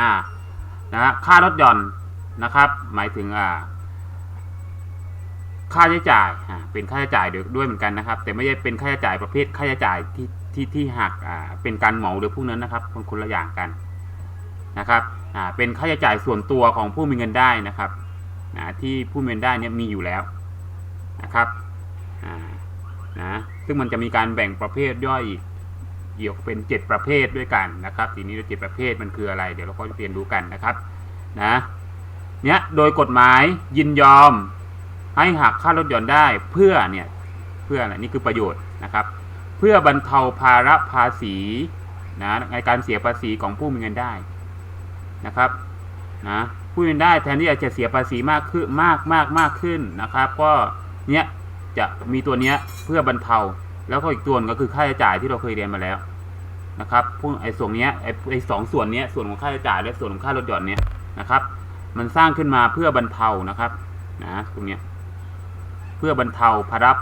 อ่านะฮะค่ารถหย่อนนะครับ หมายถึงอ่าค่าใช้จ่ายอ่าเป็นค่าใช้จ่ายด้วยด้วยเหมือนกันนะครับ แต่ไม่ใช่เป็นค่าใช้จ่ายประเภทค่าใช้จ่ายที่ที่ที่หักอ่าเป็นการเหมาหรือพวกนั้นนะครับคนคนละอย่างกันนะครับอ่าเป็นค่าใช้จ่ายส่วนตัวของผู้มีเงินได้นะครับนะที่ผู้มีเงินได้เนี่ยมีอยู่แล้วนะครับอ่านะซึ่งมันจะมีการแบ่งประเภทย่อยอีก อีกเป็น 7 ประเภทด้วยกันนะครับ ทีนี้เจ็ดประเภทมันคืออะไร เดี๋ยวเราก็จะเรียนรู้กันนะครับนะเนี่ยโดยกฎหมายยินยอมให้หักค่ารถยนต์ได้เพื่อเนี่ยเพื่ออะไรนี่คือประโยชน์นะครับ เพื่อบรรเทาภาระภาษีนะในการเสียภาษีของผู้มีเงินได้นะครับนะผู้มีเงินได้แทนที่จะเสียภาษีมากขึ้นมากมากมากขึ้นนะครับ ก็เนี้ยจะมีตัวเนี้ยเพื่อบรรเทา แล้วก็อีกตัวนึงก็คือค่าใช้จ่ายที่เราเคยเรียนมาแล้วนะครับพวกไอ้ส่วนนี้ไอ้ไอ้สองส่วนนี้ส่วนของค่าใช้จ่ายและส่วนของค่ารถยนต์เนี้ยนะครับ มันสร้างขึ้นมาเพื่อบรรเทานะครับนะตรงเนี้ยเพื่อบรรเทาภาระ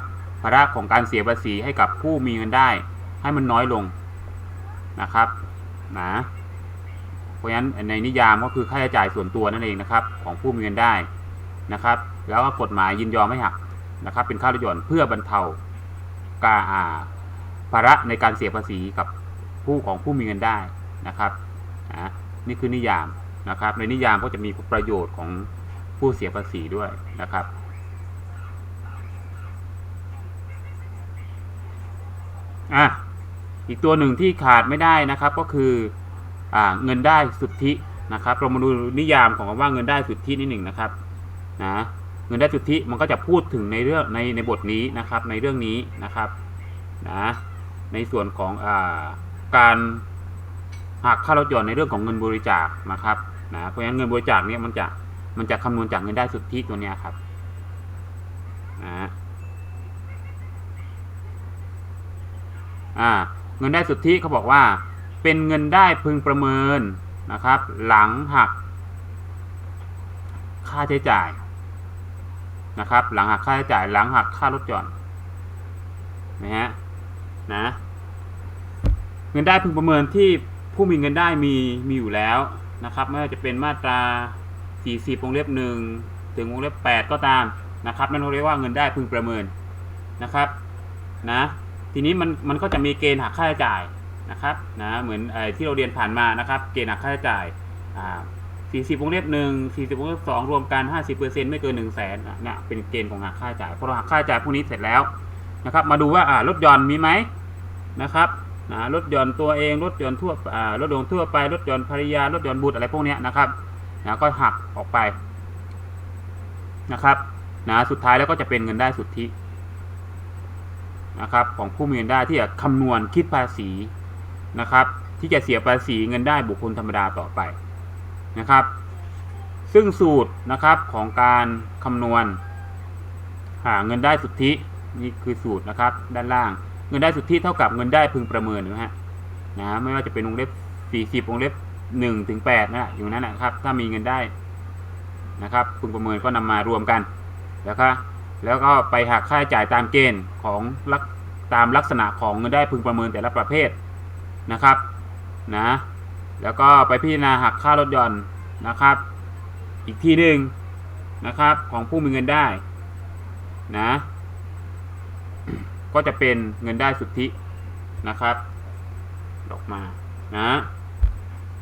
ภาระของการเสียภาษีให้กับผู้มีเงินได้ ให้มันน้อยลงนะครับนะเพราะฉะนั้นในนิยามก็คือค่าใช้จ่ายส่วนตัวนั่นเองนะครับ ของผู้มีเงินได้นะครับ แล้วก็กฎหมายยินยอมให้หักนะครับ เป็นค่ารถยนต์เพื่อบรรเทา การอ่าภาระในการเสียภาษีกับผู้ของผู้มีเงินได้นะครับนี่คือนิยามนะครับ ในนิยามก็จะมีประโยชน์ของผู้เสียภาษีด้วยนะครับ อะอีกตัวหนึ่งที่ขาดไม่ได้นะครับก็คืออเงินได้สุทธินะครับเรามาดูนิยามของคำว่าเงินได้สุทธินิดหนึ่งนะครับนะ เงินได้สุทธิมันก็จะพูดถึงในเรื่องในในบทนี้นะครับในเรื่องนี้นะครับนะในส่วนของอาการหักค่ารถยนต์ในเรื่องของเงินบริจาคนะครับนะเพราะฉะนั้นเงินบริจาคเนี่ยมันจะมันจะคำนวณจากเงินได้สุทธิตัวเนี้ยครับนะอ่าเงินได้สุทธิเขาบอกว่า เป็นเงินได้พึงประเมินนะครับ หลังหักค่าใช้จ่าย นะครับ หลังหักค่าใช้จ่ายหลังหักค่ารถยนต์นะฮะนะเงินได้พึงประเมินที่ผู้มีเงินได้มีมีอยู่แล้วนะครับไม่ว่าจะเป็นมาตรา 40วงเล็บหนึ่งถึงวงเล็บ 8 ก็ตามนะครับนั่นเขาเรียกว่าเงินได้พึงประเมินนะครับนะทีนี้มันมันก็จะมีเกณฑ์หักค่าใช้จ่ายนะครับนะเหมือนไอ้ที่เราเรียนผ่านมานะครับ เกณฑ์หักค่าใช้จ่าย อ่า40วงเล็บหนึ่ง40วงเล็บสองรวมกัน50%ไม่เกิน1 0 0 0 0แสนเนี่ยเป็นเกณฑ์ของหักค่าจ่ายพอเราหักค่าจ่ายพวกนี้เสร็จแล้วนะครับ มาดูว่าอ่ารถยนต์มีไหมนะครับนะรถยนต์ตัวเองรถยนต์ทั่วอ่ารถยนต์ทั่วไปรถยนต์ภรรยารถยนต์บุตรอะไรพวกนี้นะครับนะก็หักออกไปนะครับนะสุดท้ายแล้วก็จะเป็นเงินได้สุทธินะครับของผู้มีเงินได้ที่จะคำนวณคิดภาษีนะครับ ที่จะเสียภาษีเงินได้บุคคลธรรมดาต่อไป นะครับ ซึ่งสูตรนะครับของการคำนวณ หาเงินได้สุทธินี่คือสูตรนะครับ ด้านล่าง เงินได้สุทธิเท่ากับเงินได้พึงประเมินนะฮะนะไม่ว่าจะเป็นวงเล็บ 40วงเล็บ1ถึง8นะอยู่นั้นนะครับ ถ้ามีเงินได้นะครับพึงประเมินก็นำมารวมกันแล้วก็แล้วก็ไปหักค่าใช้จ่ายตามเกณฑ์ของตามลักษณะของเงินได้พึงประเมินแต่ละประเภทนะครับนะ แล้วก็ไปพิจารณาหักค่ารถยนต์นะครับ อีกที่หนึ่งนะครับของผู้มีเงินได้นะก็จะเป็นเงินได้สุทธินะครับออกมานะ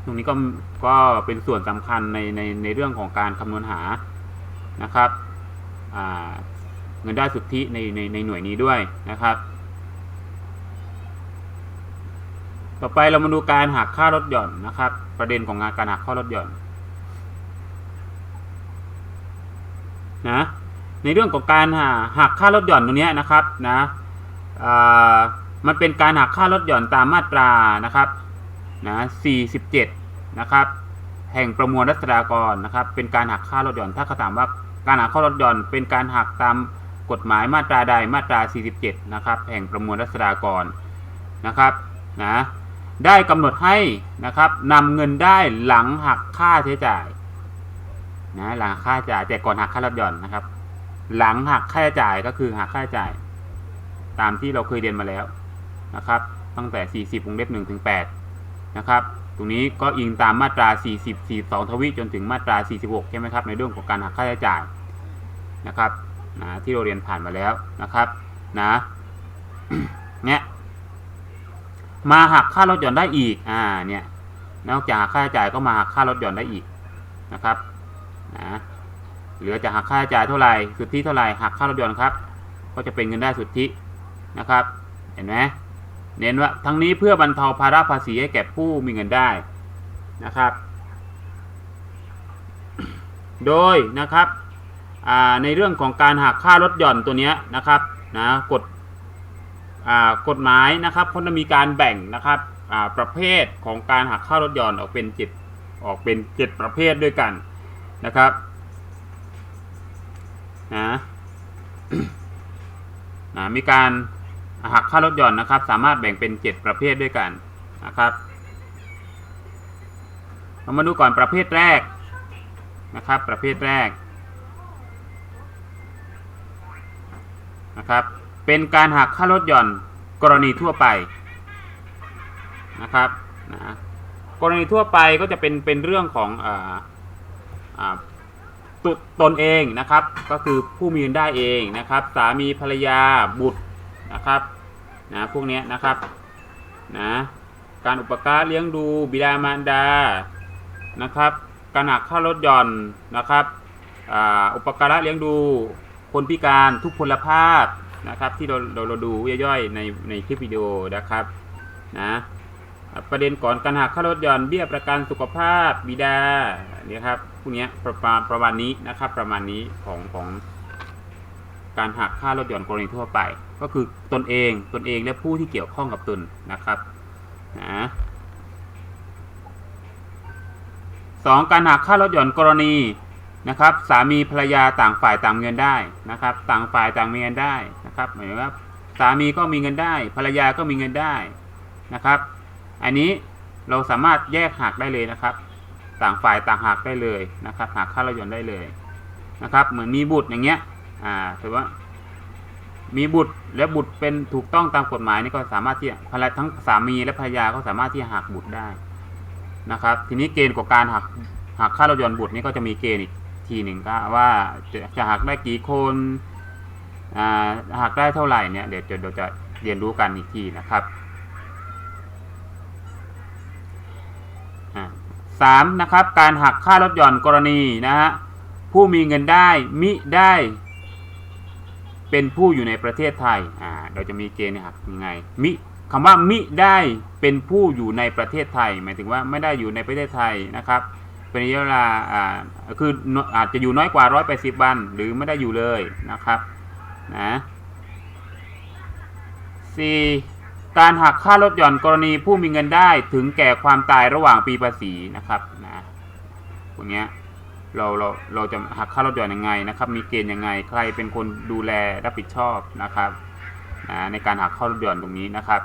ตรงนี้ก็ก็เป็นส่วนสำคัญในในในเรื่องของการคำนวณหานะครับเงินได้สุทธิในในในหน่วยนี้ด้วยนะครับ ต่อไปเรามาดูการหักค่ารถหย่อนนะครับ ประเด็นของงานการหักค่ารถหย่อนนะในเรื่องของการหักค่ารถหย่อนตรงนี้นะครับนะมันเป็นการหักค่ารถหย่อนตามมาตรานะครับนะ47 นะครับ แห่งประมวลรัษฎากรนะครับ เป็นการหักค่ารถหย่อน ถ้าเขาถามว่าการหักข้อลดหย่อน เป็นการหักตามกฎหมายมาตราใดมาตรา 47 นะครับ แห่งประมวลรัษฎากรนะครับนะ ได้กำหนดให้นะครับนำเงินได้หลังหักค่าใช้จ่ายนะหลังค่าจ่ายแต่ก่อนหักค่าลดหย่อนนะครับ หลังหักค่าใช้จ่ายก็คือหักค่าใช้จ่าย ตามที่เราเคยเรียนมาแล้วนะครับ ตั้งแต่ 40วงเล็บ1ถึง8นะครับตรงนี้ก็อิงตามมาตรา 40 42 ทวีจนถึงมาตรา 46 ใช่ไหมครับ ในเรื่องของการหักค่าใช้จ่ายนะครับนะที่เราเรียนผ่านมาแล้วนะครับนะเนี่ย มาหักค่ารถยนต์ได้อีก อ่า เนี่ย นอกจากหักค่าใช้จ่ายก็มาหักค่ารถยนต์ได้อีกนะครับ นะ เหลือจะหักค่าใช้จ่ายเท่าไหร่สุทธิเท่าไหร่หักค่ารถยนต์ครับ ก็จะเป็นเงินได้สุทธินะครับ เห็นไหมเน้นว่าทั้งนี้เพื่อบรรเทาภาระภาษีให้แก่ผู้มีเงินได้นะครับ โดยนะครับอ่าในเรื่องของการหักค่ารถหย่อนตัวนี้นะครับนะกฎ กฎหมายนะครับเขาจะมีการแบ่งนะครับประเภทของการหักค่ารถย่อนออกเป็นเจ็ดออกเป็นเจ็ดประเภทด้วยกันนะครับนะนะมีการหักค่ารถย่อนนะครับ สามารถแบ่งเป็น 7 ประเภทด้วยกันนะครับเรามาดูก่อนประเภทแรกนะครับ ประเภทแรกนะครับ เป็นการหักค่ารถหย่อนกรณีทั่วไปนะครับนะกรณีทั่วไปก็จะเป็นเป็นเรื่องของอ่าอ่าตตนเองนะครับ ก็คือผู้มีเงินได้เองนะครับ สามีภรรยาบุตรนะครับนะพวกนี้นะครับนะการอุปการะเลี้ยงดูบิดามารดานะครับการหักค่ารถหย่อนนะครับออุปการะเลี้ยงดูคนพิการทุกพลภาพ นะครับที่เราเราเราดูย่อยๆในในคลิปวิดีโอนะครับนะประเด็นก่อนการหักค่ารถหย่อนเบี้ยประกันสุขภาพบิดาเนี่ยครับพวกนี้ประมาณประมาณนี้นะครับประมาณนี้ของของการหักค่ารถหย่อนกรณีทั่วไป ก็คือตนเองตนเองและผู้ที่เกี่ยวข้องกับตนนะครับนะสองการหักค่ารถหย่อนกรณี นะครับสามีภรรยาต่างฝ่ายต่างเงินได้นะครับ ต่างฝ่ายต่างมีเงินได้นะครับหมายว่าสามีก็มีเงินได้ ภรรยาก็มีเงินได้นะครับ อันนี้เราสามารถแยกหักได้เลยนะครับ ต่างฝ่ายต่างหักได้เลยนะครับหักค่ารถยนต์ได้เลยนะครับ เหมือนมีบุตรอย่างเงี้ยอ่าถือว่ามีบุตรและบุตรเป็นถูกต้องตามกฎหมายนี่ก็สามารถที่ภรรยาทั้งสามีและภรรยาก็สามารถที่จะหักบุตรได้นะครับ ทีนี้เกณฑ์ของการหักหักค่ารถยนต์บุตรนี่ก็จะมีเกณฑ์อีก ทีหนึ่งก็ว่าจะจะหักได้กี่คนหักได้เท่าไหร่เนี่ยเดี๋ยวเดี๋ยวจะเรียนรู้กันอีกทีนะครับสามนะครับการหักค่ารถหย่อนกรณีนะฮะผู้มีเงินได้มิได้เป็นผู้อยู่ในประเทศไทย อ่า เราจะมีเกณฑ์หักยังไง มิคำว่ามิได้เป็นผู้อยู่ในประเทศไทย หมายถึงว่าไม่ได้อยู่ในประเทศไทยนะครับ เป็นระยะเวลาอ่าคืออาจจะอยู่น้อยกว่า180วัน หรือไม่ได้อยู่เลยนะครับนะสี่การหักค่าลดหย่อนกรณีผู้มีเงินได้ถึงแก่ความตายระหว่างปีภาษีนะครับนะพวกเนี้ยเราเราเราจะหักค่าลดหย่อนยังไงนะครับ มีเกณฑ์ยังไงใครเป็นคนดูแลรับผิดชอบนะครับนะในการหักค่าลดหย่อนตรงนี้นะครับ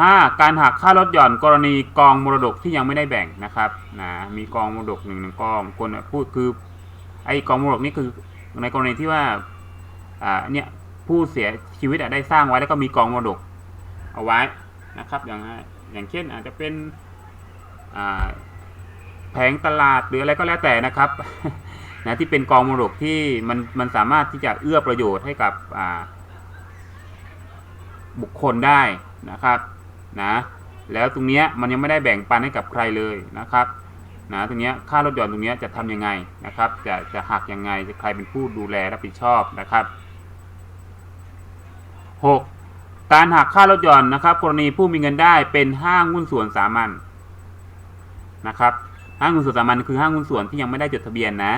ห้าการหักค่าลดหย่อนกรณีกองมรดกที่ยังไม่ได้แบ่งนะครับนะมีกองมรดกหนึ่งหนึ่งกองคนพูดคือไอ้กองมรดกนี่คือในกรณีที่ว่าอ่าเนี่ยผู้เสียชีวิตได้สร้างไว้แล้วก็มีกองมรดกเอาไว้นะครับอย่างอย่างเช่นอาจจะเป็นแผงตลาดหรืออะไรก็แล้วแต่นะครับนะที่เป็นกองมรดกที่มันมันสามารถที่จะเอื้อประโยชน์ให้กับบุคคลได้นะครับ นะแล้วตรงเนี้ยมันยังไม่ได้แบ่งปันให้กับใครเลยนะครับนะตรงเนี้ยค่ารถยนต์ตรงเนี้ยจะทำยังไงนะครับ จะจะหักยังไงจะใครเป็นผู้ดูแลรับผิดชอบนะครับ 6. การหักค่ารถยนต์นะครับ กรณีผู้มีเงินได้เป็นห้างหุ้นส่วนสามัญนะครับห้างหุ้นส่วนสามัญคือห้างหุ้นส่วนที่ยังไม่ได้จดทะเบียนนะ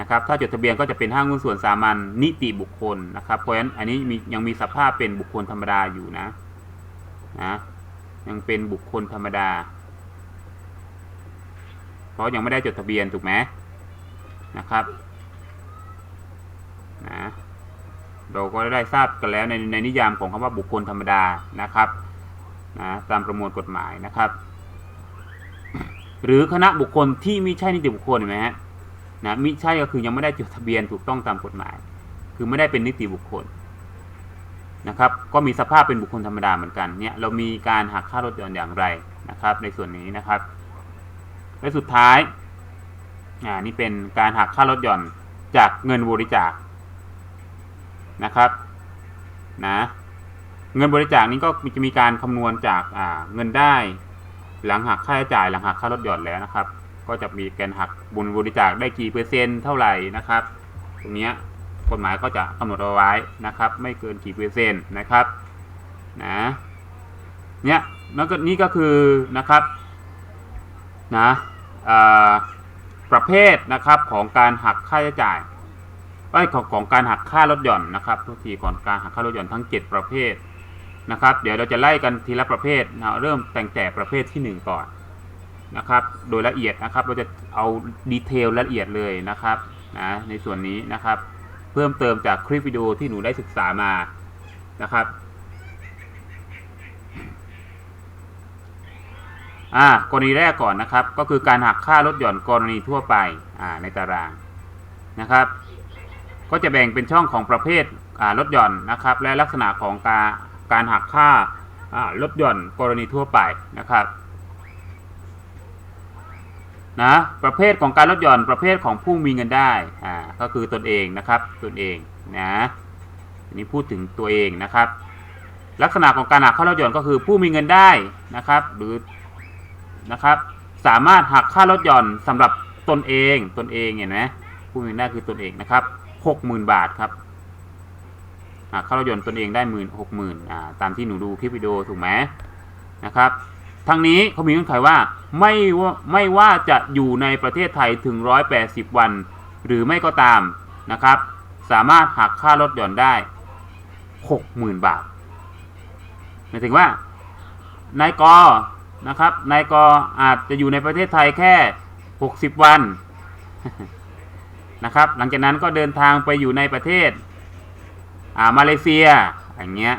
นะครับ ถ้าจดทะเบียนก็จะเป็นห้างหุ้นส่วนสามัญนิติบุคคลนะครับเพราะฉะนั้นอันนี้มียังมีสภาพเป็นบุคคลธรรมดาอยู่นะ นะยังเป็นบุคคลธรรมดา เพราะยังไม่ได้จดทะเบียนถูกไหมนะครับนะเราก็ได้ทราบกันแล้วในในนิยามของคำว่าบุคคลธรรมดานะครับนะตามประมวลกฎหมายนะครับ หรือคณะบุคคลที่ไม่ใช่นิติบุคคลเห็นไหมฮะนะมิใช่ก็คือยังไม่ได้จดทะเบียนถูกต้องตามกฎหมาย คือไม่ได้เป็นนิติบุคคล นะครับ ก็มีสภาพเป็นบุคคลธรรมดาเหมือนกันเนี่ยเรามีการหักค่ารถยนต์อย่างไรนะครับ ในส่วนนี้นะครับ และสุดท้ายอ่านี่เป็นการหักค่ารถยนต์จากเงินบริจาคนะครับนะเงินบริจาคนี้ก็จะมีการคำนวณจากอ่าเงินได้ หลังหักค่าใช้จ่ายหลังหักค่ารถยนต์แล้วนะครับ ก็จะมีการหักบุญบริจาคได้กี่เปอร์เซ็นต์เท่าไหร่นะครับ ตรงนี้ กฎหมายก็จะกำหนดเอาไว้นะครับ ไม่เกินกี่เปอร์เซ็นต์นะครับนะเนี่ยนั่นก็นี่ก็คือนะครับนะประเภทนะครับของการหักค่าใช้จ่ายไอ้ของของการหักค่ารถยนต์นะครับทุกทีก่อนการหักค่ารถยนต์ทั้ง 7 ประเภทนะครับ เดี๋ยวเราจะไล่กันทีละประเภทนะเริ่มแต่งแต่ประเภทที่ 1 ก่อนนะครับ โดยละเอียดนะครับเราจะเอาดีเทลละเอียดเลยนะครับนะในส่วนนี้นะครับ เพิ่มเติมจากคลิปวิดีโอที่หนูได้ศึกษามานะครับอ่ากรณีแรกก่อนนะครับ ก็คือการหักค่าลดหย่อนกรณีทั่วไปอ่าในตารางนะครับ ก็จะแบ่งเป็นช่องของประเภทอ่าลดหย่อนนะครับ และลักษณะของการการหักค่าอ่าลดหย่อนกรณีทั่วไปนะครับ นะประเภทของการลดหย่อนประเภทของผู้มีเงินได้อ่าก็คือตนเองนะครับตนเองนะนี้พูดถึงตัวเองนะครับ ลักษณะของการหักค่าลดหย่อนก็คือผู้มีเงินได้นะครับหรือนะครับสามารถหักค่าลดหย่อนสำหรับตนเองตนเองเห็นไหมผู้มีเงินได้คือตนเองนะครับหกหมื่นบาทครับหักค่ารถยนต์ตนเองได้หมื่นหกหมื่นอ่าตามที่หนูดูคลิปวิดีโอถูกไหมนะครับ ทั้งนี้เขามีเงื่อนไขว่าไม่ว่าไม่ว่าจะอยู่ในประเทศไทยถึง 180 วัน หรือไม่ก็ตามนะครับ สามารถหักค่ารถหย่อนได้ 60,000 บาทหมายถึงว่านายกนะครับนายกอาจจะอยู่ในประเทศไทยแค่ 60 วันนะครับ หลังจากนั้นก็เดินทางไปอยู่ในประเทศอ่ามาเลเซียอย่างเงี้ย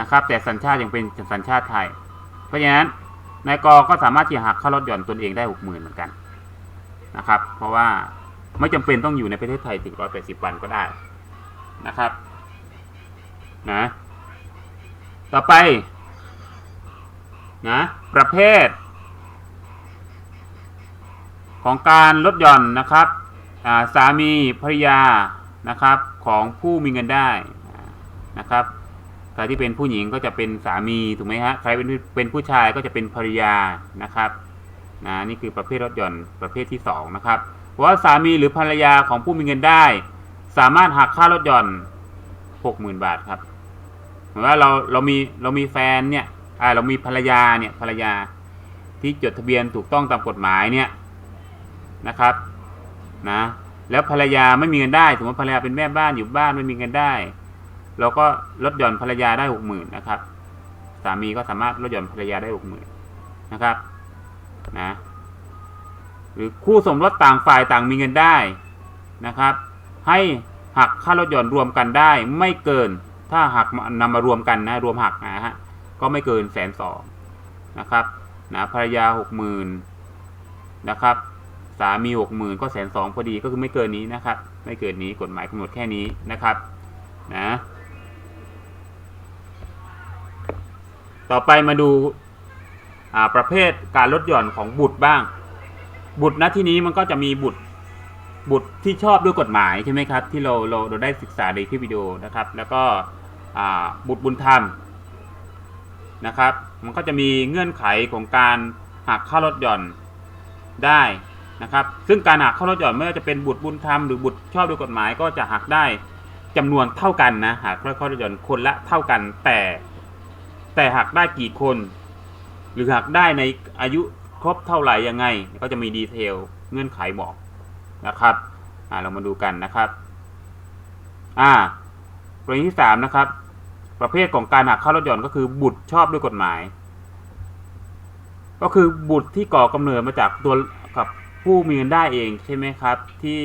นะครับ แต่สัญชาติยังเป็นสัญชาติไทย เพราะฉะนั้นนายกก็สามารถที่จะหักค่าลดหย่อนตนเองได้หกหมื่นเหมือนกันนะครับ เพราะว่าไม่จำเป็นต้องอยู่ในประเทศไทยถึงร้อยแปดสิบวันก็ได้นะครับนะต่อไปนะประเภท ของการลดหย่อนนะครับสามีภรรยานะครับของผู้มีเงินได้นะครับ รที่เป็นผู้หญิงก็จะเป็นสามีถูกไหมฮะใครเป็นเป็นผู้ชายก็จะเป็นภรรยานะครับนะนี่คือประเภทรถยนต์ประเภทที่สองนะครับว่าสามีหรือภรรยาของผู้มีเงินได้ สามารถหักค่ารถยนต์หกหมื่นบาทครับเหมือนว่าเราเรามีเรามีแฟนเนี่ยอ่าเรามีภรรยาเนี่ยภรรยาที่จดทะเบียนถูกต้องตามกฎหมายเนี่ยนะครับนะแล้วภรรยาไม่มีเงินได้สมมติภรรยาเป็นแม่บ้านอยู่บ้านไม่มีเงินได้ เราก็ลดหย่อนภรรยาได้หกหมื่นนะครับ สามีก็สามารถลดหย่อนภรรยาได้หกหมื่นนะครับนะหรือคู่สมรสต่างฝ่ายต่างมีเงินได้นะครับ ให้หักค่าลดหย่อนรวมกันได้ไม่เกินถ้าหักนำมารวมกันนะรวมหักนะฮะก็ไม่เกินแสนสองนะครับนะภรรยาหกหมื่นนะครับสามีหกหมื่นก็แสนสองพอดีก็คือไม่เกินนี้นะครับ ไม่เกินนี้กฎหมายกำหนดแค่นี้นะครับนะ ต่อไปมาดูาประเภทการลดหย่อนของบุตรบ้าง บุตรณที่นี้มันก็จะมีบุตรบุตรที่ชอบด้วยกฎหมายใช่ไหมครับ ที่เราเราเราได้ศึกษาในคลิปวิดีโอนะครับ แล้วก็บุตรบุญธรรมนะครับ มันก็จะมีเงื่อนไขของการหักค่าลดหย่อนได้นะครับ ซึ่งการหักค่าลดหย่อนไม่ว่าจะเป็นบุตรบุญธรรมหรือบุตรชอบด้วยกฎหมายก็จะหักได้จำนวนเท่ากันนะหักค่าลดหย่อนคนละเท่ากันแต่ แต่หักได้กี่คน หรือหักได้ในอายุครบเท่าไหร่ยังไง ก็จะมีดีเทลเงื่อนไขบอกนะครับเรามาดูกันนะครับอ่ากรณีที่สามนะครับ ประเภทของการหักค่าลดหย่อนก็คือบุตรชอบด้วยกฎหมาย ก็คือบุตรที่ก่อกำเนิดมาจากตัวกับผู้มีเงินได้เองใช่ไหมครับ ที่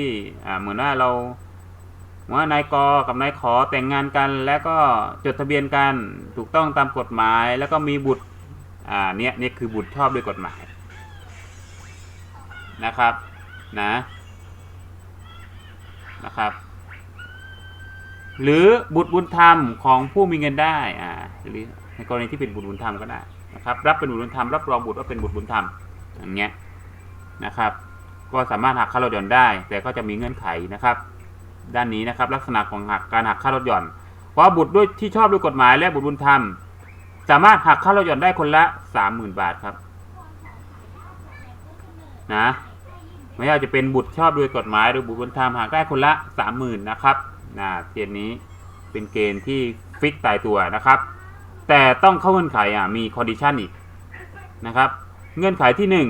เหมือนว่าเรา ว่านายกกับนายขอแต่งงานกัน แล้วก็จดทะเบียนกันถูกต้องตามกฎหมาย แล้วก็มีบุตรอ่าเนี่ยนี่คือบุตรชอบด้วยกฎหมายนะครับนะนะครับ หรือบุตรบุญธรรมของผู้มีเงินได้อ่าหรือในกรณีที่เป็นบุตรบุญธรรมก็ได้นะครับรับเป็นบุตรบุญธรรมรับรองบุตรว่าเป็นบุตรบุญธรรมอย่างเงี้ยนะครับ ก็สามารถหักค่าลดหย่อนได้ แต่ก็จะมีเงื่อนไขนะครับ ด้านนี้นะครับ ลักษณะของหักการหักค่าลดหย่อนเพราะบุตรด้วยที่ชอบด้วยกฎหมายและบุตรบุญธรรม สามารถหักค่าลดหย่อนได้คนละสามหมื่นบาทครับ นะไม่ว่าจะเป็นบุตรชอบด้วยกฎหมายหรือบุตรบุญธรรมหักได้คนละสามหมื่นนะครับนะเกณฑ์นี้เป็นเกณฑ์ที่ฟิกตายตัวนะครับ แต่ต้องเข้าเงื่อนไขอะมีคอนดิชันอีกนะครับ เงื่อนไขที่หนึ่ง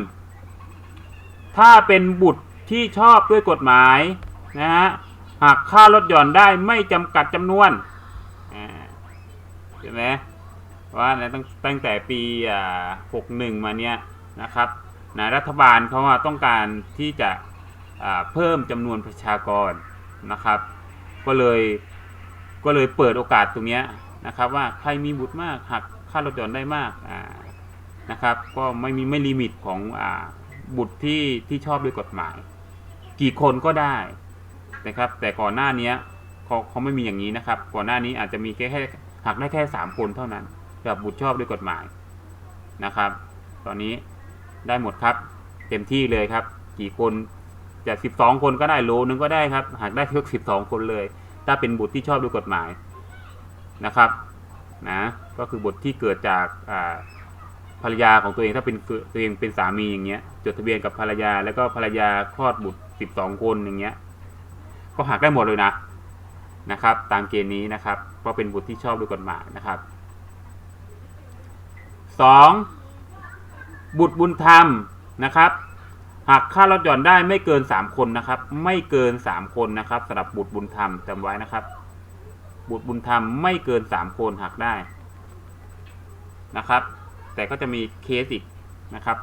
ถ้าเป็นบุตรที่ชอบด้วยกฎหมายนะฮะ หักค่าลดหย่อนได้ไม่จำกัดจำนวนใช่ไหมว่านตั้งตั้งแต่ปีอ่าหกหนึ่งมาเนี้ยนะครับนะรัฐบาลเขาว่าต้องการที่จะเพิ่มจำนวนประชากรนะครับ ก็เลยก็เลยเปิดโอกาสตรงเนี้ยนะครับ ว่าใครมีบุตรมากหักค่าลดหย่อนได้มากนะครับ ก็ไม่มีไม่ลิมิตของอบุตรที่ที่ชอบด้วยกฎหมาย กี่คนก็ได้ นะครับ แต่ก่อนหน้านี้เขาเขาไม่มีอย่างนี้นะครับ ก่อนหน้านี้อาจจะมีแค่แค่หักได้แค่สามคนเท่านั้นแบบบุตรชอบด้วยกฎหมายนะครับ ตอนนี้ได้หมดครับ เต็มที่เลยครับ กี่คนจะสิบสองคนก็ได้โลนึงก็ได้ครับหักได้ทุกสิบสองคนเลย ถ้าเป็นบุตรที่ชอบด้วยกฎหมายนะครับนะก็คือบุตรที่เกิดจากภรรยาของตัวเองถ้าเป็นตัวเองเป็นสามีอย่างเงี้ยจดทะเบียนกับภรรยาแล้วก็ภรรยาคลอดบุตรสิบสองคนอย่างเงี้ย ก็หักได้หมดเลยนะนะครับ ตามเกณฑ์นี้นะครับเพราะเป็นบุตรที่ชอบด้วยกฎหมายนะครับสองบุตรบุญธรรมนะครับหักค่าลดหย่อนได้ไม่เกินสามคนนะครับ ไม่เกินสามคนนะครับสำหรับบุตรบุญธรรมจำไว้นะครับ บุตรบุญธรรมไม่เกินสามคนหักได้นะครับ แต่ก็จะมีเคสอีกนะครับ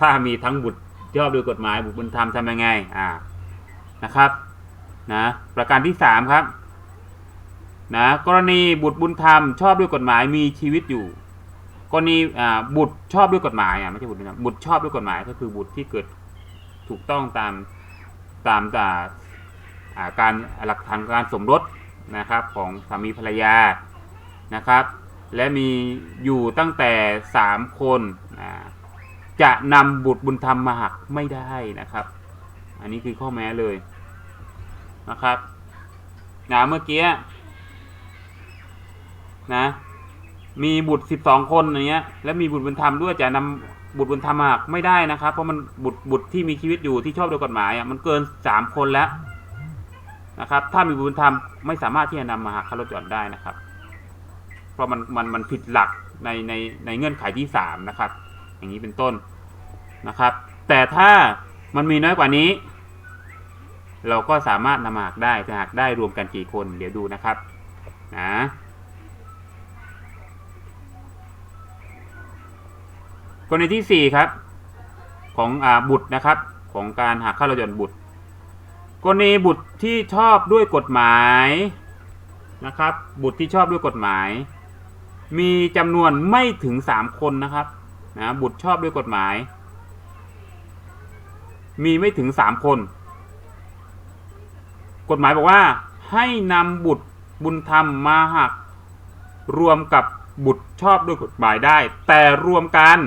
ถ้ามีทั้งบุตรชอบโดยกฎหมายบุตรบุญธรรมทำยังไงอ่านะครับ นะประการที่สามครับนะกรณีบุตรบุญธรรมชอบด้วยกฎหมายมีชีวิตอยู่ กรณีบุตรชอบด้วยกฎหมายอะไม่ใช่บุตรนะบุตรชอบด้วยกฎหมายก็คือบุตรที่เกิดถูกต้องตามตามอ่าการหลักฐานการสมรสนะครับของสามีภรรยานะครับ และมีอยู่ตั้งแต่สามคนอ่าจะนำบุตรบุญธรรมมาหักไม่ได้นะครับ อันนี้คือข้อแม้เลย นะครับนะเมื่อกี้นะ มีบุตรสิบสองคนอย่างเงี้ย แล้วมีบุตรบุญธรรมด้วยจะนำบุตรบุญธรรมมาหักไม่ได้นะครับ เพราะมันบุตรบุตรที่มีชีวิตอยู่ที่ชอบโดยกฎหมายอะมันเกินสามคนแล้วนะครับ ถ้ามีบุตรบุญธรรมไม่สามารถที่จะนำมาหักค่าลดหย่อนได้นะครับ เพราะมันมันมันผิดหลักในในในเงื่อนไขที่สามนะครับ อย่างนี้เป็นต้นนะครับ แต่ถ้ามันมีน้อยกว่านี้ เราก็สามารถนำมาหักได้จะหักได้รวมกันกี่คนเดี๋ยวดูนะครับนะกรณีที่สี่ครับ ของอบุตรนะครับของการหักค่าราหย่อนบุตรกรณีบุตรที่ชอบด้วยกฎหมายนะครับ บุตรที่ชอบด้วยกฎหมาย มีจำนวนไม่ถึงสามคนนะครับนะบุตรชอบด้วยกฎหมาย มีไม่ถึงสามคน กฎหมายบอกว่า ให้นำบุตรบุญธรรมมาหัก รวมกับบุตรชอบด้วยกฎหมายได้ แต่รวมกัน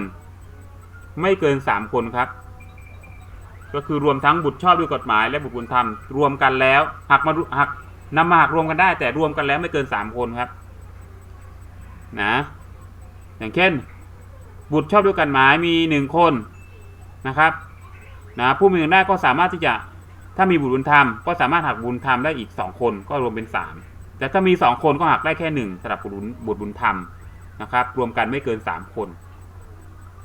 ไม่เกินสามคนครับ ก็คือรวมทั้งบุตรชอบด้วยกฎหมาย และบุตรบุญธรรมรวมกันแล้วหักมาหักนำมาหักรวมกันได้ แต่รวมกันแล้วไม่เกินสามคนครับ นะ อย่างเช่น บุตรชอบด้วยกฎหมายมีหนึ่งคนนะครับนะผู้มีเงินได้ก็สามารถที่จะ ถ้ามีบุตรบุญธรรมก็สามารถหักบุญธรรมได้อีกสองคนก็รวมเป็นสามแต่ถ้ามีสองคนก็หักได้แค่หนึ่งสำหรับบุตรบุตรบุญธรรมนะครับ รวมกันไม่เกินสามคน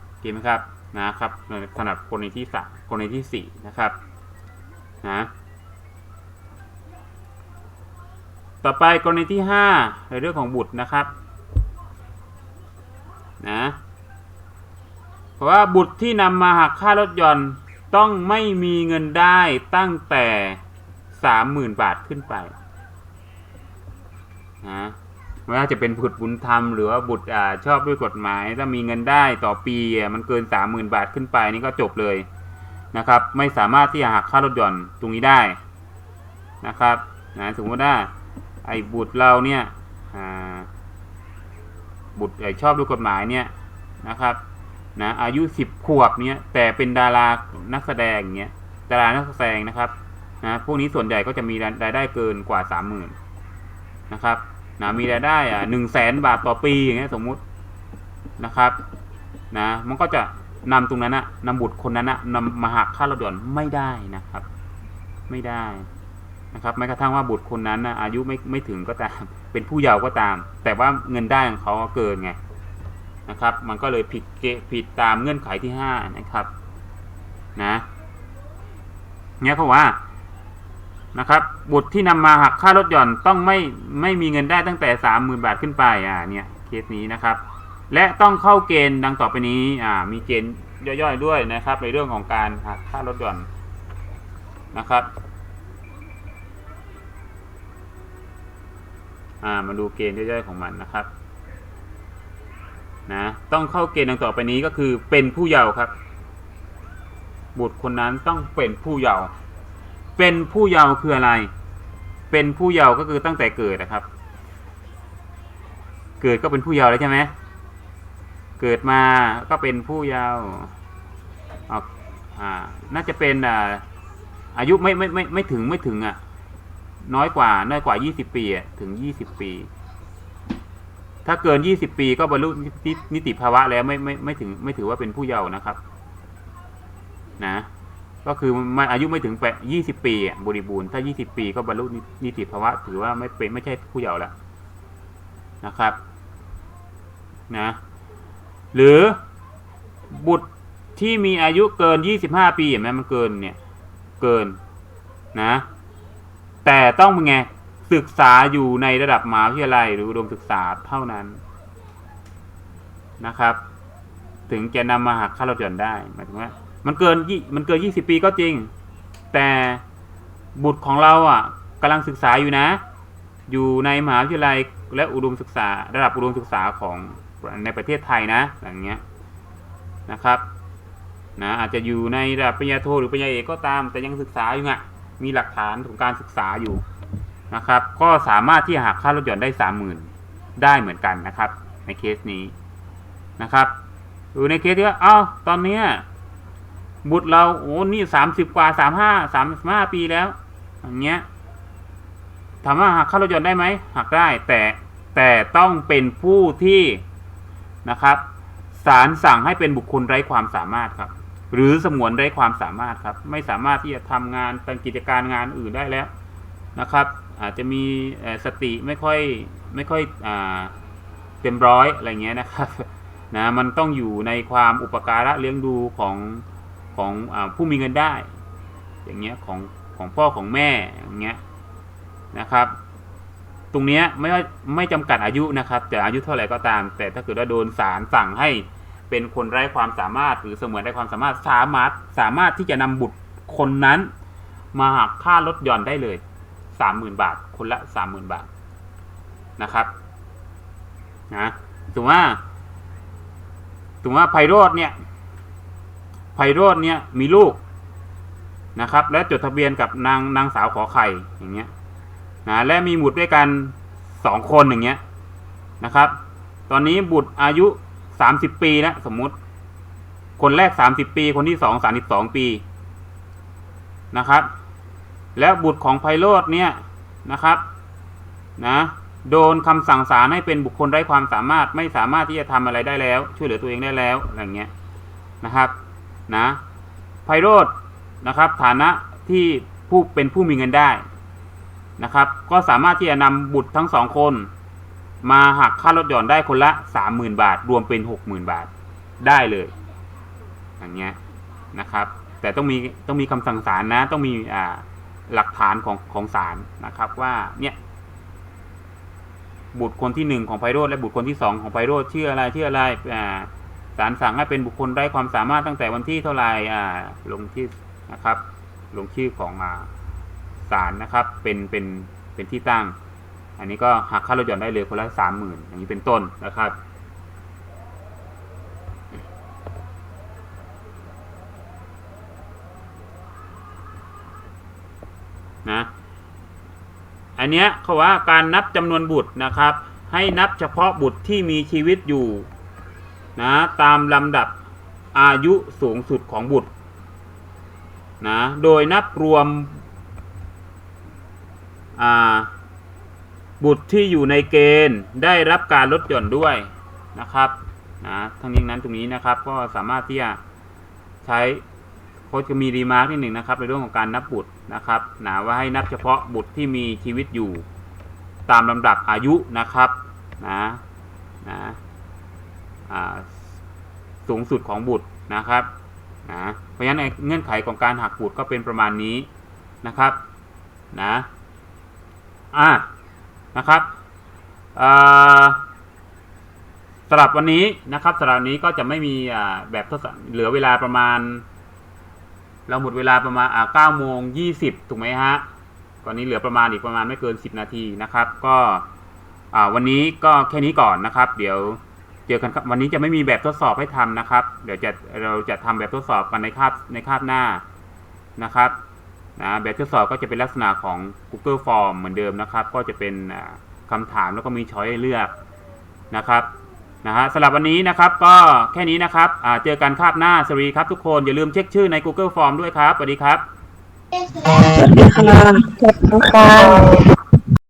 โอเคไหมครับนะครับสำหรับกรณีที่สามกรณีที่สี่นะครับนะต่อไปกรณีที่ห้าในเรื่องของบุตรนะครับนะเพราะว่าบุตรที่นำมาหักค่าลดหย่อน ต้องไม่มีเงินได้ตั้งแต่สามหมื่นบาทขึ้นไปนะไม่ว่าจะเป็นบุตรบุญธรรมหรือว่าบุตรอ่าชอบด้วยกฎหมาย ถ้ามีเงินได้ต่อปีมันเกินสามหมื่นบาทขึ้นไปนี่ก็จบเลยนะครับ ไม่สามารถที่จะหักค่าลดหย่อนตรงนี้ได้นะครับนะสมมติว่าไอ้บุตรเราเนี่ยอ่าบุตรไอ้ชอบด้วยกฎหมายเนี่ยนะครับ นะอายุสิบขวบเนี่ยแต่เป็นดารานักแสดงอย่างเงี้ยดารานักแสดงนะครับนะพวกนี้ส่วนใหญ่ก็จะมีรายได้เกินกว่าสามหมื่นนะครับนะมีรายได้อะหนึ่งแสนบาทต่อปีอย่างเงี้ยสมมุตินะครับนะมันก็จะนำตรงนั้นนะนำบุตรคนนั้นนะนำมาหักค่าลดหย่อนไม่ได้นะครับ ไม่ได้นะครับแม้กระทั่งว่าบุตรคนนั้นนะอายุไม่ไม่ถึงก็ตาม เป็นผู้เยาว์ก็ตาม แต่ว่าเงินได้ของเขาเกินไง นะครับ มันก็เลยผิดเกผิดตามเงื่อนไขที่ห้านะครับนะเนี่ยเขาว่านะครับบุตรที่นำมาหักค่าลดหย่อนต้องไม่ไม่มีเงินได้ตั้งแต่สามหมื่นบาทขึ้นไปอ่าเนี่ยเคสนี้นะครับ และต้องเข้าเกณฑ์ดังต่อไปนี้อ่ามีเกณฑ์ย่อยๆด้วยนะครับ ในเรื่องของการหักค่าลดหย่อนนะครับอ่ามาดูเกณฑ์ย่อยๆของมันนะครับ นะต้องเข้าเกณฑ์ดังต่อไปนี้ก็คือเป็นผู้เยาว์ครับ บุตรคนนั้นต้องเป็นผู้เยาว์เป็นผู้เยาว์คืออะไร เป็นผู้เยาว์ก็คือตั้งแต่เกิดนะครับ เกิดก็เป็นผู้เยาว์แล้วใช่ไหมเกิดมาก็เป็นผู้เยาว์าน่าจะเป็นอ่าอายุไม่ไม่ไม่ไม่ถึงไม่ถึงอะน้อยกว่าน้อยกว่า 20 ปีอะถึง 20 ปี ถ้าเกิน 20 ปีก็บรรลุนิติภาวะแล้วไม่ไม่ไม่ถึงไม่ถือว่าเป็นผู้เยาว์นะครับ นะ ก็คือมันอายุไม่ถึงแปด20ปีบริบูรณ์ถ้า 20 ปีก็บรรลุนินิติภาวะ ถือว่าไม่เป็นไม่ใช่ผู้เยาว์แล้วนะครับ นะ หรือบุตรที่มีอายุเกิน 25 ปีเห็นไหมมันเกินเนี่ย เกินนะ แต่ต้องเป็นไง ศึกษาอยู่ในระดับมหาวิทยาลัยหรืออุดมศึกษาเท่านั้นนะครับ ถึงจะนำมาหักค่าลดหย่อนได้หมายถึงว่ามันเกินยี่มันเกินยี่สิบปีก็จริง แต่บุตรของเราอะกำลังศึกษาอยู่นะ อยู่ในมหาวิทยาลัยและอุดมศึกษา ระดับอุดมศึกษาของในประเทศไทยนะอย่างเงี้ยนะครับนะอาจจะอยู่ในระดับปริญญาโทหรือปริญญาเอกก็ตามแต่ยังศึกษาอยู่ไงมีหลักฐานของการศึกษาอยู่ นะครับ ก็สามารถที่จะหักค่าลดหย่อนได้สามหมื่นได้เหมือนกันนะครับ ในเคสนี้นะครับดูในเคสที่ว่าเอ้าตอนเนี้ยบุตรเราโอ้นี่สามสิบกว่าสามห้าสามห้าปีแล้วอย่างเงี้ยถามว่าหักค่าลดหย่อนได้ไหมหักได้แต่แต่ต้องเป็นผู้ที่นะครับศาลสั่งให้เป็นบุคคลไร้ความสามารถครับ หรือสมวนไร้ความสามารถครับ ไม่สามารถที่จะทำงานเป็นกิจการงานอื่นได้แล้วนะครับ อาจจะมีสติไม่ค่อยไม่ค่อยอเต็มร้อยอะไรเงี้ยนะครับนะมันต้องอยู่ในความอุปการะเลี้ยงดูของของอผู้มีเงินได้ อย่างเงี้ยของของพ่อของแม่อย่างเงี้ยนะครับ ตรงเนี้ยไม่ว่าไม่จำกัดอายุนะครับแต่อายุเท่าไหร่ก็ตาม แต่ถ้าเกิดว่าโดนศาลสั่งให้เป็นคนไร้ความสามารถหรือเสมือนไร้ความสามารถสามารถสามารถที่จะนำบุตรคนนั้นมาหักค่าลดหย่อนได้เลย สามหมื่นบาท คนละสามหมื่นบาทนะครับนะถือว่าถือว่าไพโรธเนี่ยไพโรธเนี่ยมีลูกนะครับ และจดทะเบียนกับนางนางสาวขอไข่อย่างเงี้ยนะและมีบุตรด้วยกันสองคนอย่างเงี้ยนะครับ ตอนนี้บุตรอายุสามสิบปีแล้วสมมุติ คนแรกสามสิบปี คนที่สองสามสิบสองปีนะครับ แล้วบุตรของไพโรธเนี่ยนะครับนะโดนคำสั่งศาลให้เป็นบุคคลไร้ความสามารถไม่สามารถที่จะทำอะไรได้แล้ว ช่วยเหลือตัวเองได้แล้วอะไรเงี้ยนะครับนะไพโรธนะครับ ฐานะที่ผู้เป็นผู้มีเงินได้นะครับ ก็สามารถที่จะนำบุตรทั้งสองคน มาหักค่าลดหย่อนได้คนละสามหมื่นบาท รวมเป็นหกหมื่นบาทได้เลยอย่างเงี้ยนะครับ แต่ต้องมีต้องมีคำสั่งศาลนะต้องมีอ่า หลักฐานของของศาลนะครับว่าเนี่ยบุตรคนที่หนึ่งของไพโรธและบุตรคนที่สองของไพโรธชื่ออะไรชื่ออะไรอ่าศาลสั่งให้เป็นบุคคลไร้ความสามารถตั้งแต่วันที่เท่าไหร่อ่าลงที่นะครับ ลงชื่อของอ่าศาลนะครับ เป็นเป็นเป็นที่ตั้ง อันนี้ก็หักค่าลดหย่อนได้เลยคนละสามหมื่นอย่างนี้เป็นต้นนะครับ นะอันเนี้ยเขาว่าการนับจำนวนบุตรนะครับ ให้นับเฉพาะบุตรที่มีชีวิตอยู่นะตามลำดับอายุสูงสุดของบุตรนะโดยนับรวมบุตรที่อยู่ในเกณฑ์ได้รับการลดหย่อนด้วยนะครับนะทั้งนี้นั้นตรงนี้นะครับก็สามารถที่จะใช้ โค้ชจะมีรีมาร์กนิดหนึ่งนะครับในเรื่องของการนับบุตรนะครับนะว่าให้นับเฉพาะบุตรที่มีชีวิตอยู่ตามลำดับอายุนะครับนะนะอ่าสูงสุดของบุตรนะครับนะเพราะฉะนั้นเงื่อนไขของการหักบุตรก็เป็นประมาณนี้นะครับนะอ่านะครับอ่าสำหรับวันนี้นะครับสำหรับวันนี้ก็จะไม่มีแบบทดสอบเหลือเวลาประมาณ เราหมดเวลาประมาณอ่าเก้าโมงยี่สิบถูกไหมฮะ ตอนนี้เหลือประมาณอีกประมาณไม่เกินสิบนาทีนะครับ ก็วันนี้ก็แค่นี้ก่อนนะครับ เดี๋ยวเจอกันครับวันนี้จะไม่มีแบบทดสอบให้ทำนะครับ เดี๋ยวจะเราจะทำแบบทดสอบกันในคาบในคาบหน้านะครับนะแบบทดสอบก็จะเป็นลักษณะของ Google Form เหมือนเดิมนะครับ ก็จะเป็นอ่าคำถามแล้วก็มีช้อยให้เลือกนะครับ นะฮะสำหรับวันนี้นะครับก็แค่นี้นะครับเจอกันคาบหน้าสรีครับทุกคน อย่าลืมเช็คชื่อใน Google Form ด้วยครับสวัสดีครับสวัสดีค่ะขอบคุณค่ะ